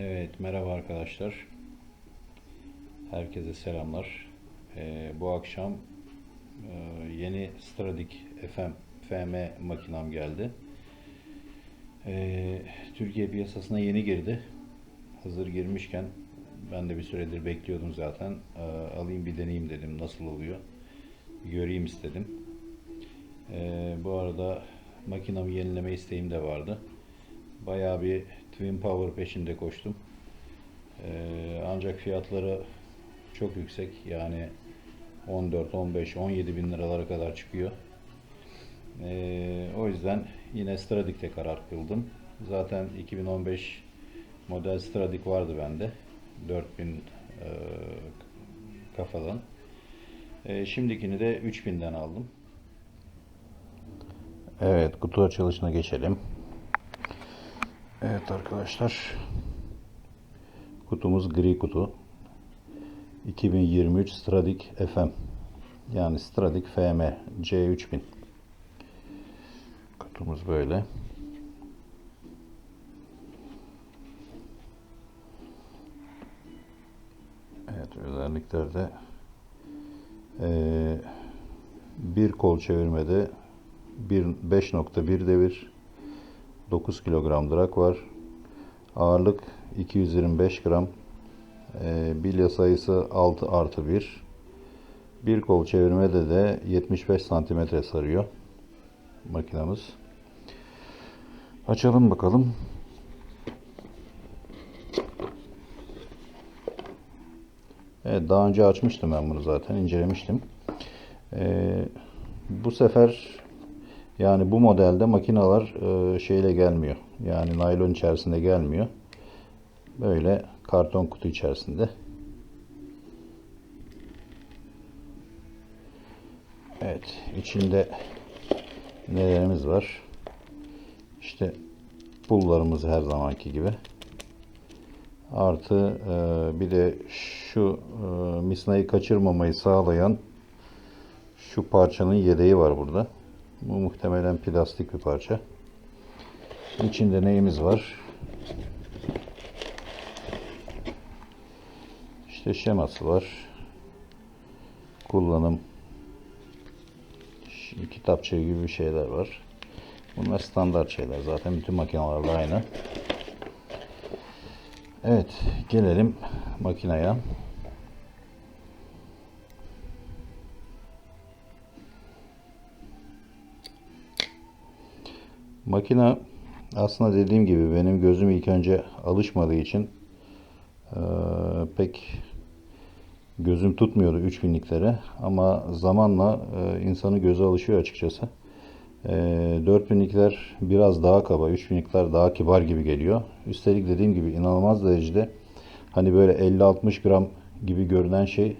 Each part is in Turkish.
Evet, merhaba arkadaşlar. Herkese selamlar. Ee, bu akşam e, yeni Stradic FM FM makinam geldi. Ee, Türkiye piyasasına yeni girdi. Hazır girmişken ben de bir süredir bekliyordum zaten. Ee, alayım bir deneyeyim dedim nasıl oluyor. Bir göreyim istedim. Ee, bu arada makinamı yenileme isteğim de vardı. Bayağı bir Twin Power peşinde koştum. Ee, ancak fiyatları çok yüksek. Yani 14, 15, 17 bin liralara kadar çıkıyor. Ee, o yüzden yine Stradic'te karar kıldım. Zaten 2015 model Stradic vardı bende. 4000 e, kafadan. Ee, şimdikini de 3000'den aldım. Evet, kutu açılışına geçelim. Evet arkadaşlar. Kutumuz gri kutu. 2023 Stradic FM. Yani Stradic FM C3000. Kutumuz böyle. Evet özelliklerde eee bir kol çevirmede bir 5.1 devir 9 kilogram drag var. Ağırlık 225 gram. E, bilya sayısı 6 artı 1. Bir kol çevirmede de 75 santimetre sarıyor makinamız. Açalım bakalım. Evet daha önce açmıştım ben bunu zaten incelemiştim. Ee, bu sefer yani bu modelde makineler e, şeyle gelmiyor. Yani naylon içerisinde gelmiyor. Böyle karton kutu içerisinde. Evet, içinde nelerimiz var? İşte pullarımız her zamanki gibi. Artı e, bir de şu e, misnayı kaçırmamayı sağlayan şu parçanın yedeği var burada. Bu muhtemelen plastik bir parça. İçinde neyimiz var? İşte şeması var. Kullanım kitapçığı gibi şeyler var. Bunlar standart şeyler. Zaten bütün makinelerde aynı. Evet, gelelim makineye. Makine aslında dediğim gibi benim gözüm ilk önce alışmadığı için eee, pek gözüm tutmuyordu 3000'liklere ama zamanla eee, insanın gözü alışıyor açıkçası. Eee 4000'likler biraz daha kaba, 3000'likler daha kibar gibi geliyor. Üstelik dediğim gibi inanılmaz derecede hani böyle 50-60 gram gibi görünen şey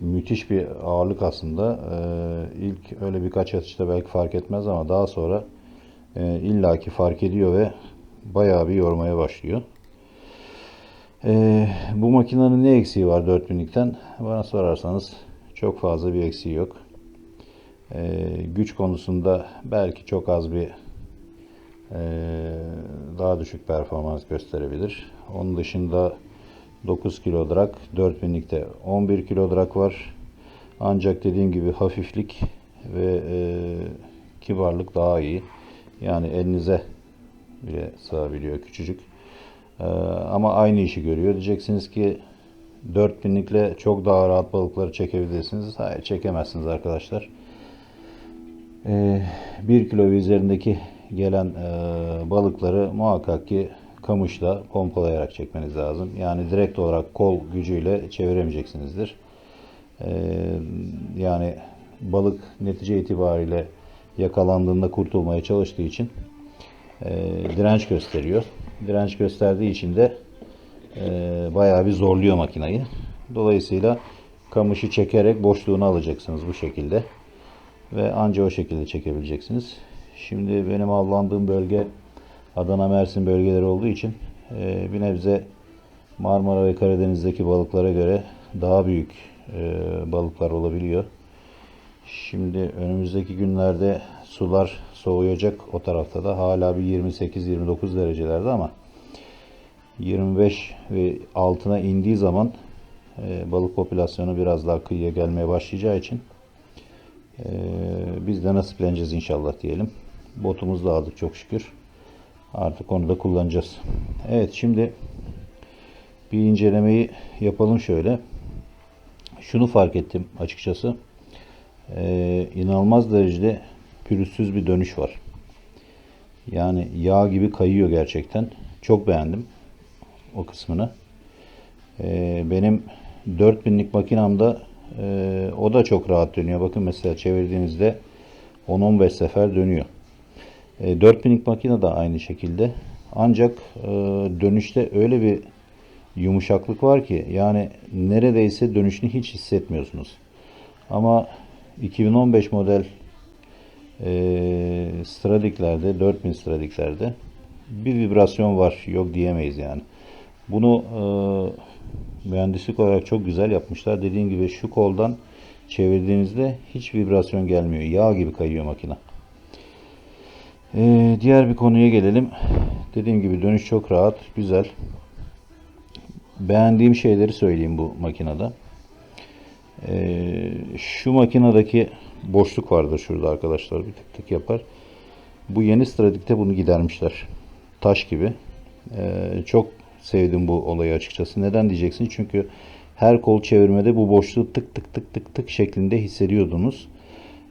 müthiş bir ağırlık aslında. Eee ilk öyle birkaç atışta belki fark etmez ama daha sonra e, illaki fark ediyor ve bayağı bir yormaya başlıyor. E, bu makinenin ne eksiği var 4000'likten? Bana sorarsanız çok fazla bir eksiği yok. E, güç konusunda belki çok az bir e, daha düşük performans gösterebilir. Onun dışında 9 kilo drag, 4000'likte 11 kilo drag var. Ancak dediğim gibi hafiflik ve e, kibarlık daha iyi. Yani elinize bile sığabiliyor küçücük. Ee, ama aynı işi görüyor. Diyeceksiniz ki 4000'likle çok daha rahat balıkları çekebilirsiniz. Hayır çekemezsiniz arkadaşlar. Ee, 1 kilo ve üzerindeki gelen e, balıkları muhakkak ki kamışla pompalayarak çekmeniz lazım. Yani direkt olarak kol gücüyle çeviremeyeceksinizdir. Ee, yani balık netice itibariyle yakalandığında kurtulmaya çalıştığı için e, direnç gösteriyor. Direnç gösterdiği için de e, bayağı bir zorluyor makinayı. Dolayısıyla kamışı çekerek boşluğunu alacaksınız bu şekilde. Ve anca o şekilde çekebileceksiniz. Şimdi benim avlandığım bölge Adana Mersin bölgeleri olduğu için e, bir nebze Marmara ve Karadeniz'deki balıklara göre daha büyük e, balıklar olabiliyor. Şimdi önümüzdeki günlerde sular soğuyacak o tarafta da hala bir 28-29 derecelerde ama 25 ve altına indiği zaman e, balık popülasyonu biraz daha kıyıya gelmeye başlayacağı için e, biz de nasipleneceğiz inşallah diyelim. Botumuz da aldık çok şükür. Artık onu da kullanacağız. Evet şimdi bir incelemeyi yapalım şöyle. Şunu fark ettim açıkçası. Ee, inanılmaz derecede pürüzsüz bir dönüş var. Yani yağ gibi kayıyor gerçekten. Çok beğendim o kısmını. Ee, benim 4000'lik makinamda e, o da çok rahat dönüyor. Bakın mesela çevirdiğinizde 10-15 sefer dönüyor. E, 4000'lik makine de aynı şekilde. Ancak e, dönüşte öyle bir yumuşaklık var ki yani neredeyse dönüşünü hiç hissetmiyorsunuz. Ama 2015 model e, Stradic'lerde 4000 Stradic'lerde bir vibrasyon var. Yok diyemeyiz yani. Bunu e, mühendislik olarak çok güzel yapmışlar. Dediğim gibi şu koldan çevirdiğinizde hiç vibrasyon gelmiyor. Yağ gibi kayıyor makine. Ee, diğer bir konuya gelelim. Dediğim gibi dönüş çok rahat, güzel. Beğendiğim şeyleri söyleyeyim bu makinede. Ee, şu makinedeki boşluk vardır şurada arkadaşlar. Bir tık tık yapar. Bu yeni Stradic'te bunu gidermişler. Taş gibi. Ee, çok sevdim bu olayı açıkçası. Neden diyeceksin? Çünkü her kol çevirmede bu boşluğu tık tık tık tık tık şeklinde hissediyordunuz.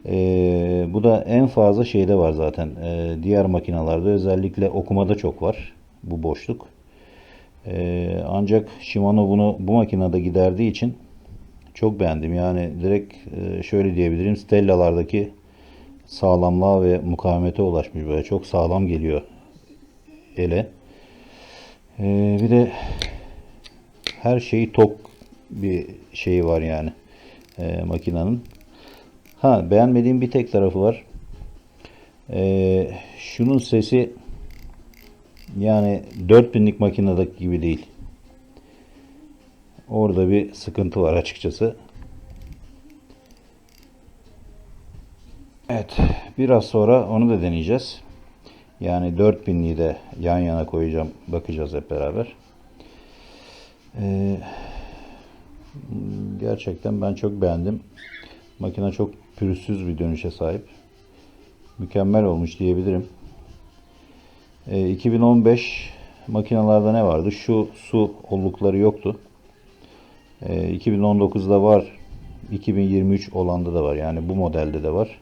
Ee, bu da en fazla şeyde var zaten. Ee, diğer makinalarda özellikle okumada çok var bu boşluk. Ee, ancak Shimano bunu bu makinede giderdiği için çok beğendim. Yani direkt e, şöyle diyebilirim. Stella'lardaki sağlamlığa ve mukavemete ulaşmış böyle. Çok sağlam geliyor ele. Ee, bir de her şeyi tok bir şeyi var yani e, makinenin. Ha beğenmediğim bir tek tarafı var. Ee, şunun sesi yani 4000'lik makinedeki gibi değil. Orada bir sıkıntı var açıkçası. Evet, biraz sonra onu da deneyeceğiz. Yani 4000'liği de yan yana koyacağım, bakacağız hep beraber. Ee, gerçekten ben çok beğendim. Makine çok pürüzsüz bir dönüşe sahip. Mükemmel olmuş diyebilirim. Ee, 2015 makinalarda ne vardı? Şu su ollukları yoktu. Ee, 2019'da var. 2023 olanda da var. Yani bu modelde de var.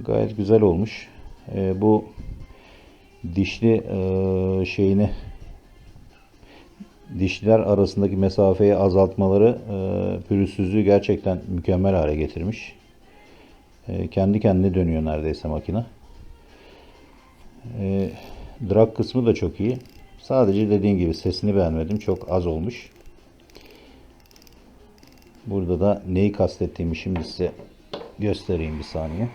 Gayet güzel olmuş. Ee, bu dişli e, şeyini dişler arasındaki mesafeyi azaltmaları e, pürüzsüzlüğü gerçekten mükemmel hale getirmiş. E, kendi kendine dönüyor neredeyse makine. E, drag kısmı da çok iyi. Sadece dediğim gibi sesini beğenmedim. Çok az olmuş. Burada da neyi kastettiğimi şimdi size göstereyim bir saniye.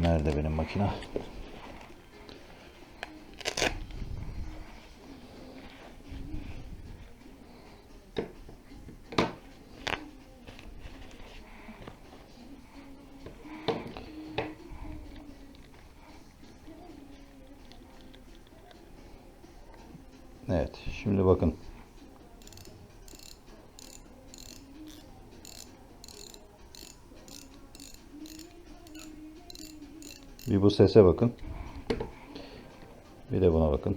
Nerede benim makine? Evet, şimdi bakın. Bir bu sese bakın. Bir de buna bakın.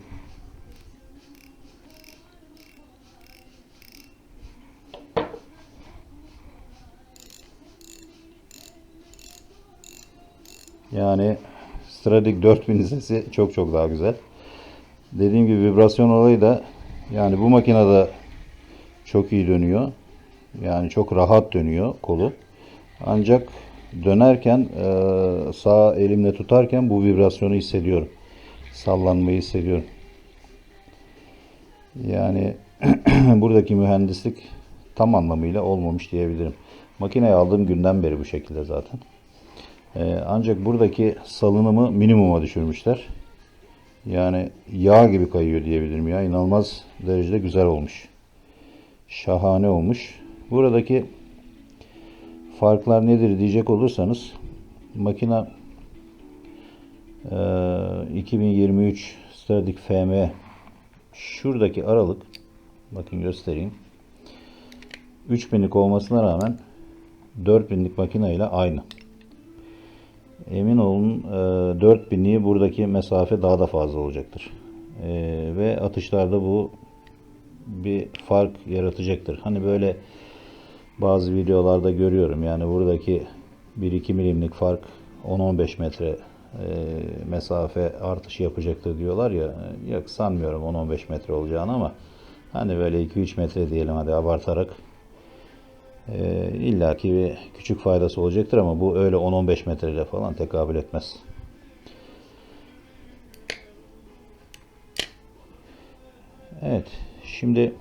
Yani Stradic 4000 sesi çok çok daha güzel. Dediğim gibi vibrasyon olayı da yani bu makinede çok iyi dönüyor. Yani çok rahat dönüyor kolu. Ancak dönerken e, sağ elimle tutarken bu vibrasyonu hissediyorum. Sallanmayı hissediyorum. Yani buradaki mühendislik tam anlamıyla olmamış diyebilirim. Makineyi aldığım günden beri bu şekilde zaten. E, ancak buradaki salınımı minimuma düşürmüşler. Yani yağ gibi kayıyor diyebilirim ya. İnanılmaz derecede güzel olmuş. Şahane olmuş. Buradaki farklar nedir diyecek olursanız makina e, 2023 Stradic FM şuradaki aralık bakın göstereyim. 3000'lik olmasına rağmen 4000'lik makine ile aynı. Emin olun e, 4000'liği buradaki mesafe daha da fazla olacaktır. Ve atışlarda bu bir fark yaratacaktır. Hani böyle bazı videolarda görüyorum yani buradaki 1-2 milimlik fark 10-15 metre e, mesafe artışı yapacaktır diyorlar ya yok sanmıyorum 10-15 metre olacağını ama hani böyle 2-3 metre diyelim hadi abartarak e, illaki bir küçük faydası olacaktır ama bu öyle 10-15 metreyle falan tekabül etmez. Evet şimdi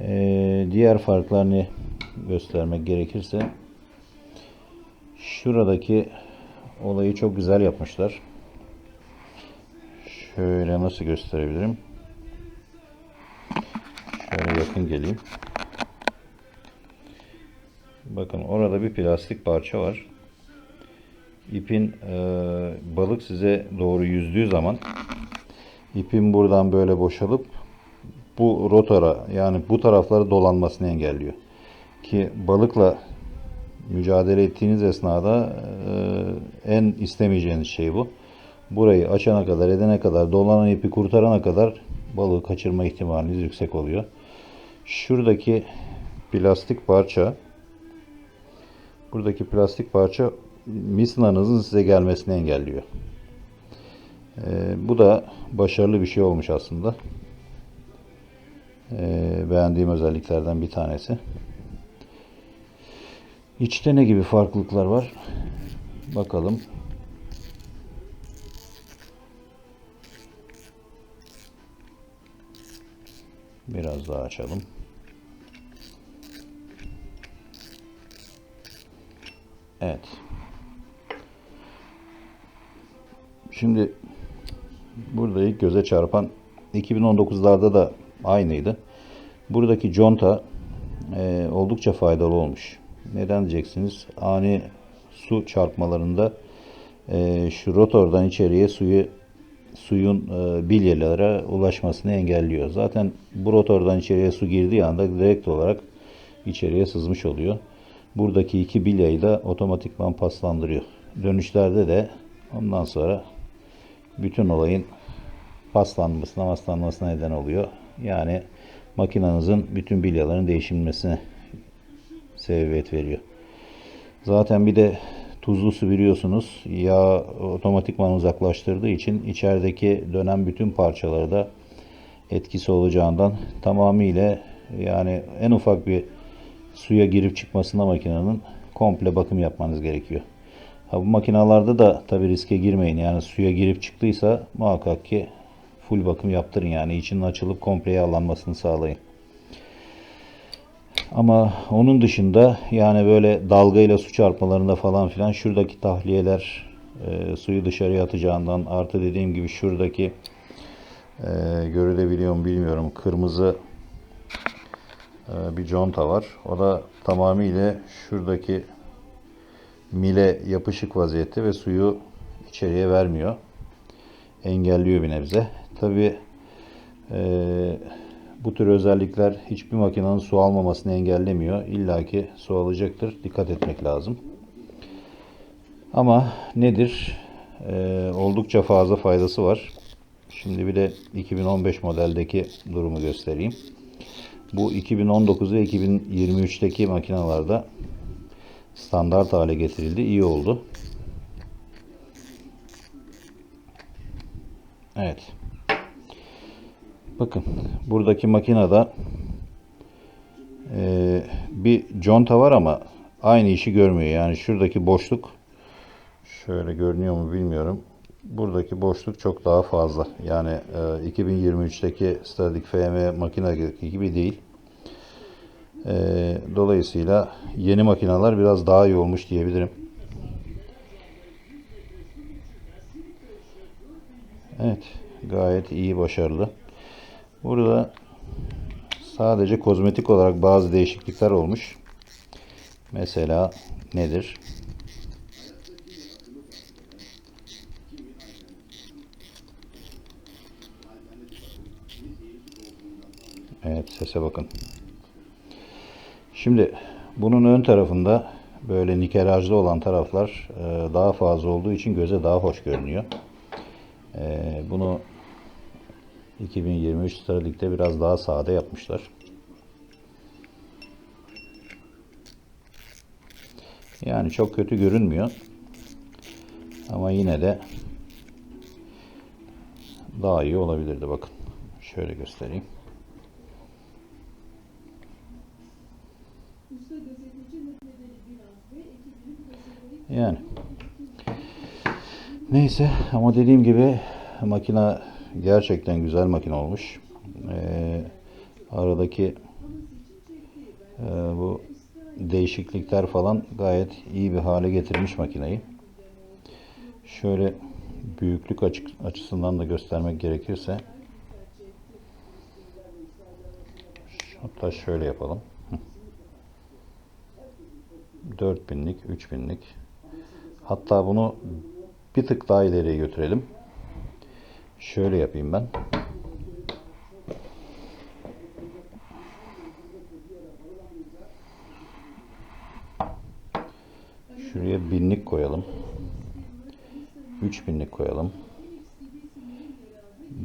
ee, diğer farklarını göstermek gerekirse şuradaki olayı çok güzel yapmışlar. Şöyle nasıl gösterebilirim? Şöyle yakın geleyim. Bakın orada bir plastik parça var. İpin e, balık size doğru yüzdüğü zaman ipin buradan böyle boşalıp bu rotora yani bu tarafları dolanmasını engelliyor. Ki balıkla mücadele ettiğiniz esnada e, en istemeyeceğiniz şey bu. Burayı açana kadar edene kadar dolanan ipi kurtarana kadar balığı kaçırma ihtimaliniz yüksek oluyor. Şuradaki plastik parça buradaki plastik parça misnanızın size gelmesini engelliyor. E, bu da başarılı bir şey olmuş aslında. Ee, beğendiğim özelliklerden bir tanesi. İçte ne gibi farklılıklar var? Bakalım. Biraz daha açalım. Evet. Şimdi burada ilk göze çarpan 2019'larda da aynıydı. Buradaki conta e, oldukça faydalı olmuş. Neden diyeceksiniz? Ani su çarpmalarında e, şu rotordan içeriye suyu suyun e, bilyelere ulaşmasını engelliyor. Zaten bu rotordan içeriye su girdiği anda direkt olarak içeriye sızmış oluyor. Buradaki iki bilyayı da otomatikman paslandırıyor. Dönüşlerde de ondan sonra bütün olayın paslanmasına, paslanmasına neden oluyor. Yani makinenizin bütün bilyaların değişilmesine sebebiyet veriyor. Zaten bir de tuzlu su biliyorsunuz yağ otomatikman uzaklaştırdığı için içerideki dönen bütün parçaları da etkisi olacağından tamamıyla yani en ufak bir suya girip çıkmasına makinenin komple bakım yapmanız gerekiyor. Ha, bu makinalarda da tabi riske girmeyin. Yani suya girip çıktıysa muhakkak ki full bakım yaptırın yani içinin açılıp komple yağlanmasını sağlayın. Ama onun dışında yani böyle dalgayla su çarpmalarında falan filan şuradaki tahliyeler e, suyu dışarıya atacağından artı dediğim gibi şuradaki e, görülebiliyor mu bilmiyorum kırmızı e, bir conta var. O da tamamıyla şuradaki mile yapışık vaziyette ve suyu içeriye vermiyor. Engelliyor bir nebze. Tabi e, bu tür özellikler hiçbir makinenin su almamasını engellemiyor. İlla ki su alacaktır. Dikkat etmek lazım. Ama nedir? E, oldukça fazla faydası var. Şimdi bir de 2015 modeldeki durumu göstereyim. Bu 2019 ve 2023'teki makinalarda standart hale getirildi. İyi oldu. Evet. Bakın buradaki makinede e, bir conta var ama aynı işi görmüyor. Yani şuradaki boşluk şöyle görünüyor mu bilmiyorum. Buradaki boşluk çok daha fazla. Yani e, 2023'teki Static FM makine gibi değil. E, dolayısıyla yeni makineler biraz daha iyi olmuş diyebilirim. Evet, gayet iyi, başarılı. Burada sadece kozmetik olarak bazı değişiklikler olmuş. Mesela nedir? Evet sese bakın. Şimdi bunun ön tarafında böyle nikelajlı olan taraflar e, daha fazla olduğu için göze daha hoş görünüyor. E, bunu 2023 Stradic'te biraz daha sade yapmışlar. Yani çok kötü görünmüyor. Ama yine de daha iyi olabilirdi bakın. Şöyle göstereyim. Yani. Neyse ama dediğim gibi makine gerçekten güzel makine olmuş. Ee, aradaki e, bu değişiklikler falan gayet iyi bir hale getirmiş makineyi. Şöyle büyüklük açık, açısından da göstermek gerekirse hatta şöyle yapalım. 4000'lik, 3000'lik. Hatta bunu bir tık daha ileriye götürelim. Şöyle yapayım ben. Şuraya binlik koyalım. 3000'lik koyalım.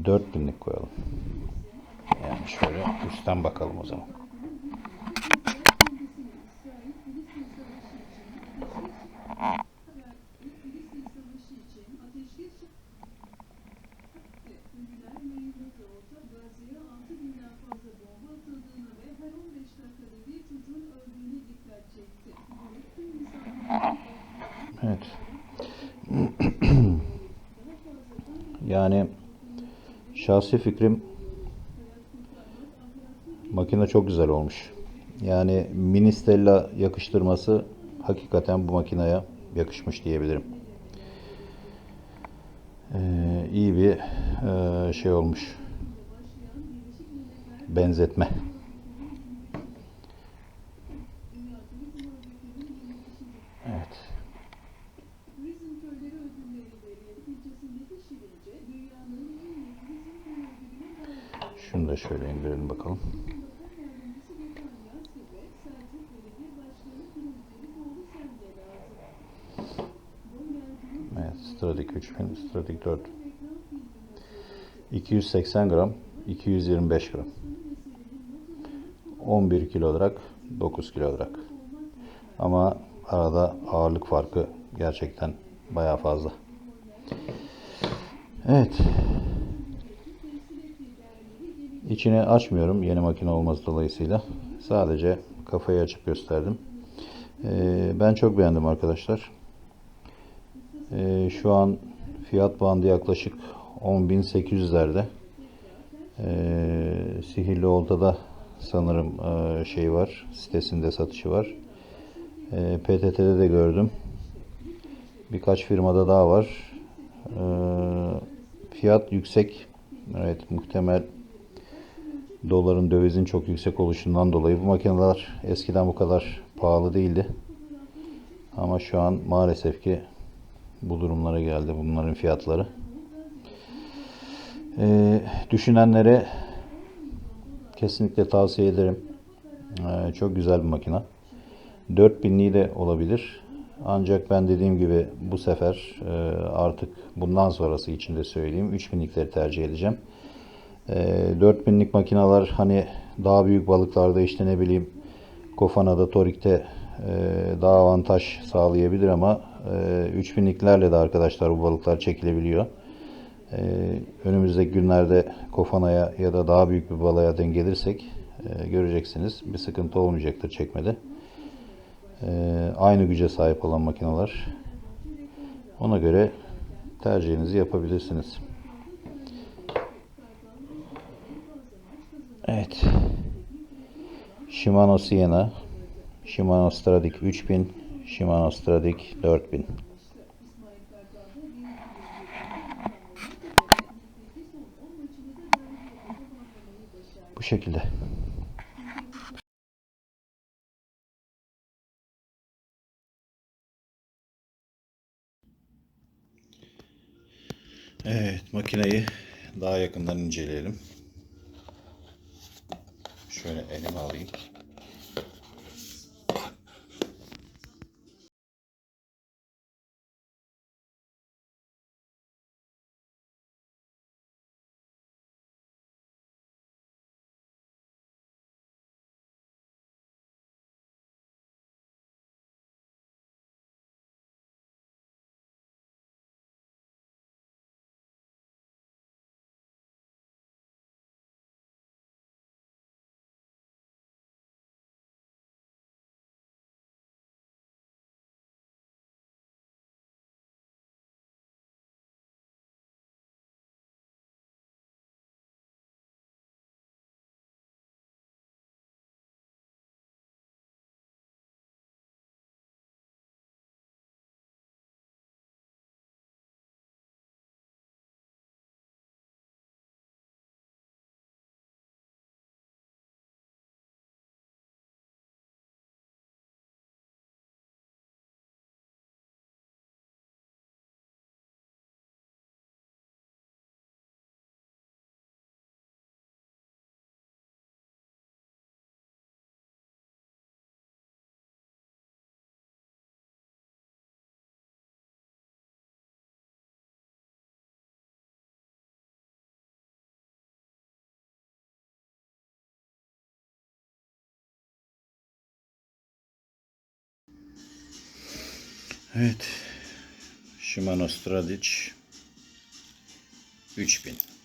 4000'lik koyalım. Yani şöyle üstten bakalım o zaman. Yani şahsi fikrim makine çok güzel olmuş. Yani mini Stella yakıştırması hakikaten bu makineye yakışmış diyebilirim. Ee, iyi bir e, şey olmuş. Benzetme. Şunu da şöyle indirelim bakalım. Evet, Stradik 3000, Stradik 4. reklam filmi 280 gram, 225 gram. 11 kilo olarak, 9 kilo olarak. Ama arada ağırlık farkı gerçekten bayağı fazla. Evet. İçini açmıyorum yeni makine olması dolayısıyla. Sadece kafayı açıp gösterdim. Ee, ben çok beğendim arkadaşlar. Ee, şu an fiyat bandı yaklaşık 10.800'lerde. Ee, Sihirli Olta'da sanırım e, şey var. Sitesinde satışı var. PTT'de de gördüm. Birkaç firmada daha var. Fiyat yüksek. Evet muhtemel doların dövizin çok yüksek oluşundan dolayı bu makineler eskiden bu kadar pahalı değildi. Ama şu an maalesef ki bu durumlara geldi bunların fiyatları. Ee, düşünenlere kesinlikle tavsiye ederim. Ee, çok güzel bir makine. 4000'liği de olabilir. Ancak ben dediğim gibi bu sefer e, artık bundan sonrası için de söyleyeyim 3000'likleri tercih edeceğim. E, 4000'lik makineler hani daha büyük balıklarda işte ne bileyim Kofana'da, Torik'te e, daha avantaj sağlayabilir ama e, 3000'liklerle de arkadaşlar bu balıklar çekilebiliyor. E, önümüzdeki günlerde Kofana'ya ya da daha büyük bir balığa denk gelirsek e, göreceksiniz bir sıkıntı olmayacaktır çekmede. E, aynı güce sahip olan makineler. Ona göre tercihinizi yapabilirsiniz. Evet. Shimano Sienna, Shimano Stradic 3000, Shimano Stradic 4000. Bu şekilde. Evet, makineyi daha yakından inceleyelim. Şöyle elime alayım. Evet. Shimano Stradic 3000.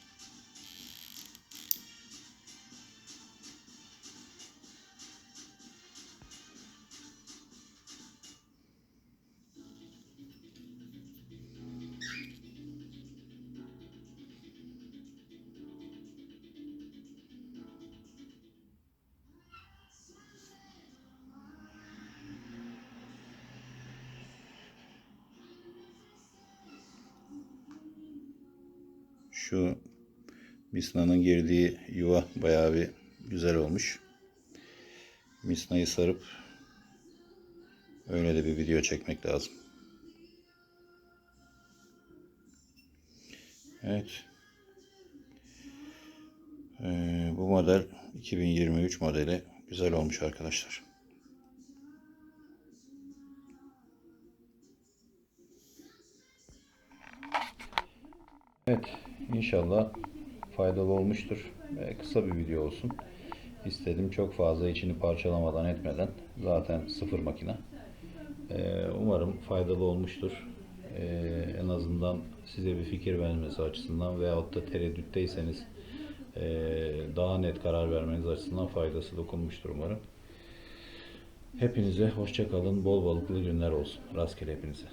Şu Misna'nın girdiği yuva bayağı bir güzel olmuş. Misna'yı sarıp öyle de bir video çekmek lazım. Evet. Ee, bu model 2023 modeli güzel olmuş arkadaşlar. Evet, inşallah faydalı olmuştur. Ve kısa bir video olsun. İstedim çok fazla içini parçalamadan etmeden. Zaten sıfır makine. Ee, umarım faydalı olmuştur. Ee, en azından size bir fikir vermesi açısından veyahut da tereddütteyseniz ee, daha net karar vermeniz açısından faydası dokunmuştur umarım. Hepinize hoşça kalın, bol balıklı günler olsun. Rastgele hepinize.